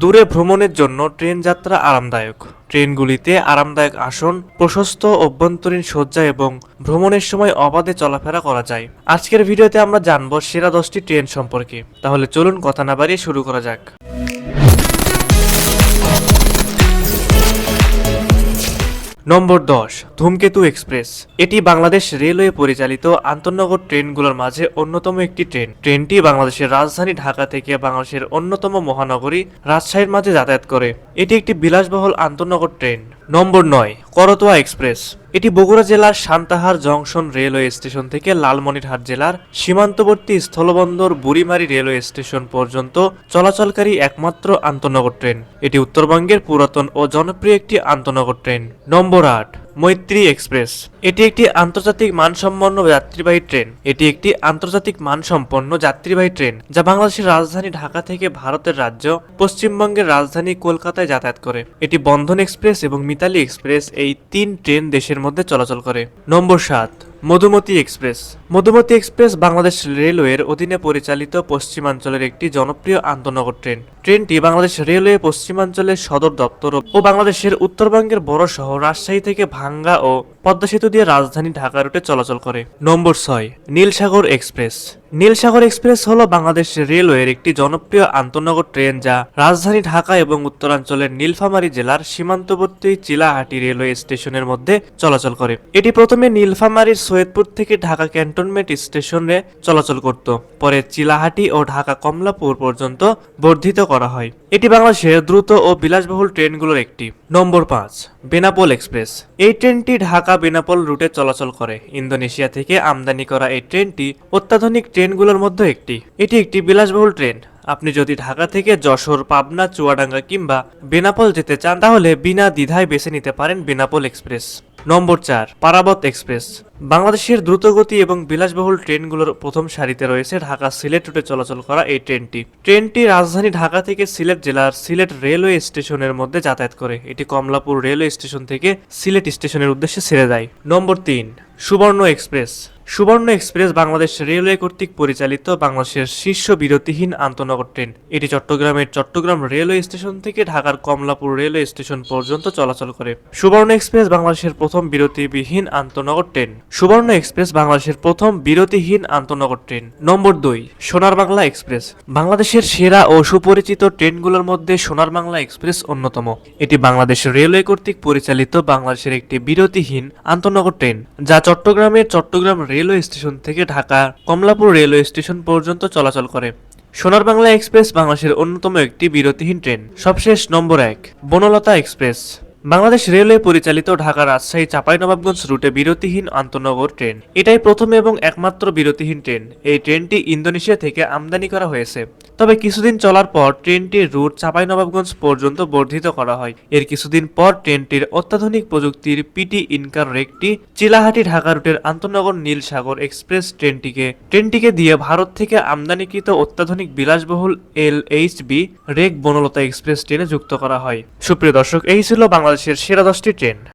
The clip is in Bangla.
দূরে ভ্রমণের জন্য ট্রেন যাত্রা আরামদায়ক। ট্রেনগুলিতে আরামদায়ক আসন, প্রশস্ত অভ্যন্তরীণ শয্যা এবং ভ্রমণের সময় অবাধে চলাফেরা করা যায়। আজকের ভিডিওতে আমরা জানব সেরা দশটি ট্রেন সম্পর্কে। তাহলে চলুন কথা না বাড়িয়ে শুরু করা যাক। নম্বর দশ, ধূমকেতু এক্সপ্রেস। এটি বাংলাদেশ রেলওয়ে পরিচালিত আন্তনগর ট্রেনগুলোর মাঝে অন্যতম একটি ট্রেন। ট্রেনটি বাংলাদেশের রাজধানী ঢাকা থেকে বাংলাদেশের অন্যতম মহানগরী রাজশাহীর মাঝে যাতায়াত করে। এটি একটি বিলাসবহুল আন্তনগর ট্রেন। নম্বর নয়, করতোয়া এক্সপ্রেস। এটি বগুড়া জেলার সান্তাহার জংশন রেলওয়ে স্টেশন থেকে লালমনিরহাট জেলার সীমান্তবর্তী স্থলবন্দর বুড়িমারি রেলওয়ে স্টেশন পর্যন্ত চলাচলকারী একমাত্র আন্তনগর ট্রেন। এটি উত্তরবঙ্গের পুরাতন ও জনপ্রিয় একটি আন্তনগর ট্রেন। নম্বর আট মৈত্রী এক্সপ্রেস। এটি একটি আন্তর্জাতিক মানসম্পন্ন যাত্রীবাহী ট্রেন। এটি একটি আন্তর্জাতিক মানসম্পন্ন যাত্রীবাহী ট্রেন, যা বাংলাদেশের রাজধানী ঢাকা থেকে ভারতের রাজ্য, পশ্চিমবঙ্গের রাজধানী কলকাতায় যাতায়াত করে। এটি বন্ধন এক্সপ্রেস এবং মিতালি এক্সপ্রেস এই তিন ট্রেন দেশের মধ্যে চলাচল করে। নম্বর সাত, মধুমতি এক্সপ্রেস। মধুমতি এক্সপ্রেস বাংলাদেশ রেলওয়ের অধীনে পরিচালিত পশ্চিমাঞ্চলের একটি জনপ্রিয় আন্তনগর ট্রেন। ট্রেনটি বাংলাদেশ রেলওয়ে পশ্চিমাঞ্চলের সদর দপ্তর ও বাংলাদেশের উত্তরবঙ্গের বড় শহর রাজশাহী থেকে ভাঙ্গা ও পদ্মা সেতু দিয়ে রাজধানী ঢাকা রুটে চলাচল করে। নম্বর ছয়, নীলসাগর এক্সপ্রেস। নীলসাগর এক্সপ্রেস হলো বাংলাদেশ রেলওয়ের একটি জনপ্রিয় আন্তনগর ট্রেন যা রাজধানী ঢাকা এবং উত্তরাঞ্চলের নীলফামারী জেলার সীমান্তবর্তী চিলাহাটি রেলওয়ে স্টেশনের মধ্যে চলাচল করে। এটি প্রথমে নীলফামারীর সৈয়দপুর থেকে ঢাকা ক্যান্টনমেন্ট স্টেশনে চলাচল করত। পরে চিলাহাটি ও ঢাকা কমলাপুর পর্যন্ত বর্ধিত করা হয়। এটি বাংলাদেশের দ্রুত ও বিলাসবহুল ট্রেনগুলোর একটি। নম্বর পাঁচ, বেনাপোল এক্সপ্রেস। এই ট্রেনটি ঢাকা বেনাপোল রুটে চলাচল করে। ইন্দোনেশিয়া থেকে আমদানি করা এই ট্রেনটি অত্যাধুনিক ট্রেনগুলোর মধ্যে একটি। এটি একটি বিলাসবহুল ট্রেন। আপনি যদি ঢাকা থেকে যশোর, পাবনা, চুয়াডাঙ্গা কিংবা বেনাপোল যেতে চান, তাহলে বিনা দ্বিধায় বেছে নিতে পারেন বেনাপোল এক্সপ্রেস। নম্বর চার, পারাবত এক্সপ্রেস। বাংলাদেশের দ্রুতগতি এবং বিলাসবহুল ট্রেনগুলোর প্রথম সারিতে রয়েছে ঢাকা সিলেট রুটে চলাচল করা এই ট্রেনটি। ট্রেনটি রাজধানী ঢাকা থেকে সিলেট জেলার সিলেট রেলওয়ে স্টেশনের মধ্যে যাতায়াত করে। এটি কমলাপুর রেলওয়ে স্টেশন থেকে সিলেট স্টেশনের উদ্দেশ্যে ছেড়ে দেয়। নম্বর তিন, সুবর্ণ এক্সপ্রেস। সুবর্ণ এক্সপ্রেস বাংলাদেশ রেলওয়ে কর্তৃক পরিচালিত বাংলাদেশের শীর্ষ বিরতিহীন আন্তনগর ট্রেন। এটি চট্টগ্রামের চট্টগ্রাম রেলওয়ে স্টেশন থেকে ঢাকার কমলাপুর রেলওয়ে স্টেশন পর্যন্ত চলাচল করে। সুবর্ণ এক্সপ্রেস বাংলাদেশের প্রথম বিরতিবিহীন আন্তনগর ট্রেন। সুবর্ণ এক্সপ্রেস বাংলাদেশের প্রথম বিরতিহীন আন্তনগর ট্রেন। নম্বর দুই সোনার বাংলা এক্সপ্রেস। বাংলাদেশের সেরা ও সুপরিচিত ট্রেনগুলোর মধ্যে সোনার বাংলা এক্সপ্রেস অন্যতম। এটি বাংলাদেশ রেলওয়ে কর্তৃক পরিচালিত বাংলাদেশের একটি বিরতিহীন আন্তনগর ট্রেন, যা চট্টগ্রামের চট্টগ্রাম রেলওয়ে স্টেশন থেকে ঢাকা কমলাপুর রেলওয়ে স্টেশন পর্যন্ত চলাচল করে। সোনার বাংলা এক্সপ্রেস বাংলাদেশের অন্যতম একটি বিরতিহীন ট্রেন। সবশেষ নম্বর এক, বনলতা এক্সপ্রেস। বাংলাদেশ রেলওয়ে পরিচালিত ঢাকা রাজশাহী চাঁপাইনবাবগঞ্জ রুটে বিরতিহীন আন্তনগর ট্রেন। এটাই প্রথম এবং একমাত্র বিরতিহীন ট্রেন। এই ট্রেনটি ইন্দোনেশিয়া থেকে আমদানি করা হয়েছে। তবে কিছুদিন চলার পর ট্রেনটির রুট চাঁপাইনবাবগঞ্জ পর্যন্ত বর্ধিত করা হয়। এর কিছুদিন পর ট্রেনটির অত্যাধুনিক প্রযুক্তির পিটি ইনকার রেকটি চিলাহাটি ঢাকা রুটের আন্তনগর নীলসাগর এক্সপ্রেস ট্রেনটিকে ট্রেনটিকে দিয়ে ভারত থেকে আমদানিকৃত অত্যাধুনিক বিলাসবহুল L H B rake Banalata express ট্রেনে যুক্ত করা হয়। সুপ্রিয় দর্শক, এই ছিল বাংলাদেশের সেরা দশটি ট্রেন।